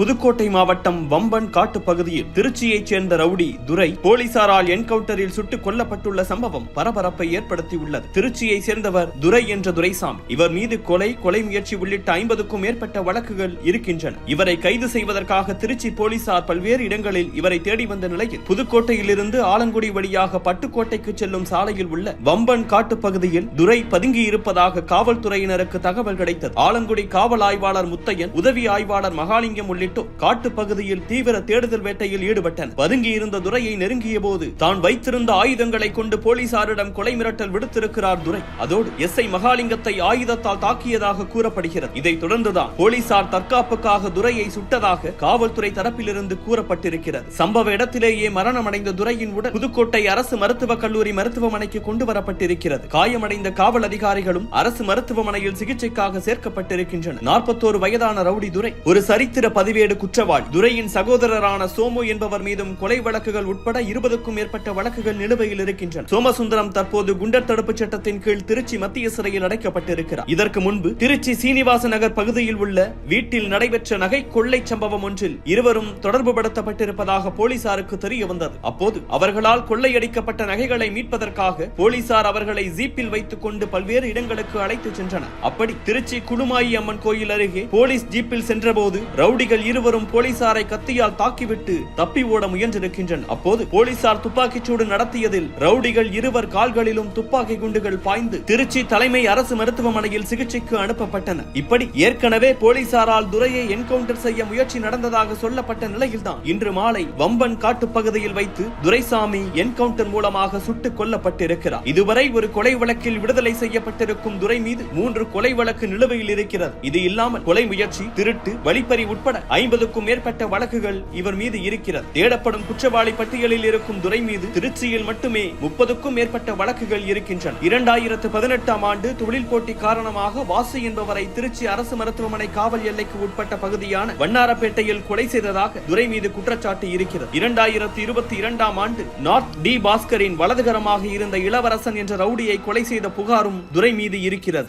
புதுக்கோட்டை மாவட்டம் வம்பன் காட்டு பகுதியில் திருச்சியைச் சேர்ந்த ரவுடி துரை போலீசாரால் என்கவுண்டரில் சுட்டுக் கொல்லப்பட்டுள்ள சம்பவம் பரபரப்பை ஏற்படுத்தியுள்ளது. திருச்சியை சேர்ந்தவர் துரை என்ற துரைசாமி. இவர் மீது கொலை கொலை முயற்சி உள்ளிட்ட ஐம்பதுக்கும் மேற்பட்ட வழக்குகள் இருக்கின்றன. இவரை கைது செய்வதற்காக திருச்சி போலீசார் பல்வேறு இடங்களில் இவரை தேடி வந்த நிலையில் புதுக்கோட்டையிலிருந்து ஆலங்குடி வழியாக பட்டுக்கோட்டைக்கு செல்லும் சாலையில் உள்ள வம்பன் காட்டு பகுதியில் துரை பதுங்கி இருப்பதாக காவல்துறையினருக்கு தகவல் கிடைத்தது. ஆலங்குடி காவல் ஆய்வாளர் முத்தையன் உதவி ஆய்வாளர் மகாலிங்கம் உள்ளிட்ட உள்ளிட்டோர் காட்டு பகுதியில் தீவிர தேடுதல் வேட்டையில் ஈடுபட்டனர். பதுங்கி இருந்த துரையை நெருங்கிய போது தான் வைத்திருந்த ஆயுதங்களை கொண்டு போலீசாரிடம் கொலை மிரட்டல் விடுத்திருக்கிறார் துரை. அதோடு எஸ். ஐ. மகாலிங்கத்தை ஆயுதத்தால் தாக்கியதாக கூறப்படுகிறது. இதைத் தொடர்ந்துதான் போலீசார் தற்காப்புக்காக துரையை சுட்டதாக காவல்துறை தரப்பிலிருந்து கூறப்பட்டிருக்கிறது. சம்பவ இடத்திலேயே மரணமடைந்த துரையின் உடல் புதுக்கோட்டை அரசு மருத்துவக் கல்லூரி மருத்துவமனைக்கு கொண்டு வரப்பட்டிருக்கிறது. காயமடைந்த காவல் அதிகாரிகளும் அரசு மருத்துவமனையில் சிகிச்சைக்காக சேர்க்கப்பட்டிருக்கின்றனர். நாற்பத்தோரு வயதான ரவுடி துரை ஒரு சரித்திர பதிவேடு குற்றவாளி. துரையின் சகோதரரான சோமு என்பவர் மீதும் கொலை வழக்குகள் உட்பட இருபதுக்கும் மேற்பட்ட வழக்குகள் நிலுவையில் இருக்கின்றன. சோமசுந்தரம் தற்போது குண்டர் தடுப்பு சட்டத்தின் கீழ் திருச்சி மத்திய சிறையில் அடைக்கப்பட்டிருக்கிறார். இதற்கு முன்பு திருச்சி சீனிவாச நகர் பகுதியில் உள்ள வீட்டில் நடைபெற்ற நகை கொள்ளை சம்பவம் ஒன்றில் இருவரும் தொடர்பு படுத்தப்பட்டிருப்பதாக போலீசாருக்கு தெரிய வந்தது அப்போது அவர்களால் கொள்ளையடிக்கப்பட்ட நகைகளை மீட்பதற்காக போலீசார் அவர்களை ஜீப்பில் வைத்துக் கொண்டு பல்வேறு இடங்களுக்கு அழைத்துச் சென்றனர். அப்படி திருச்சி குடுமாயி அம்மன் கோயில் அருகே போலீஸ் ஜீப்பில் சென்றபோது ரவுடிகள் இருவரும் போலீசாரை கத்தியால் தாக்கிவிட்டு தப்பி ஓட முயன்றிருக்கின்றனர் அப்போது போலீசார் துப்பாக்கிச்சூடு நடத்தியதில் ரவுடிகள் இருவர் கால்களிலும் துப்பாக்கி குண்டுகள் பாய்ந்து திருச்சி தலைமை அரசு மருத்துவமனையில் சிகிச்சைக்கு அனுப்பப்பட்டன. இப்படி ஏற்கனவே போலீசாரால் துரையை என்கவுண்டர் செய்ய முயற்சி நடந்ததாக சொல்லப்பட்ட நிலையில்தான் இன்று மாலை வம்பன் காட்டு பகுதியில் வைத்து துரைசாமி என்கவுண்டர் மூலமாக சுட்டுக் கொல்லப்பட்டிருக்கிறார். இதுவரை ஒரு கொலை வழக்கில் விடுதலை செய்யப்பட்டிருக்கும் துரை மீது மூன்று கொலை வழக்கு நிலுவையில் இருக்கிறது. இது இல்லாமல் கொலை முயற்சி திருட்டு வழிப்பறி உட்பட ஐம்பதுக்கும் மேற்பட்ட வழக்குகள் இவர் மீது இருக்கிறது. தேடப்படும் குற்றவாளி பட்டியலில் இருக்கும் துரை மீது திருச்சியில் மட்டுமே முப்பதுக்கும் மேற்பட்ட வழக்குகள் இருக்கின்றன. இரண்டாயிரத்து பதினெட்டாம் ஆண்டு தொழில் போட்டி காரணமாக வாசு என்பவரை திருச்சி அரசு மருத்துவமனை காவல் எல்லைக்கு உட்பட்ட பகுதியான வண்ணாரப்பேட்டையில் கொலை செய்ததாக துரை மீது குற்றச்சாட்டு இருக்கிறது. இரண்டாயிரத்து இருபத்தி இரண்டாம் ஆண்டு நார்த் டி பாஸ்கரின் வலதுகரமாக இருந்த இளவரசன் என்ற ரவுடியை கொலை செய்த புகாரும் துரை மீது இருக்கிறது.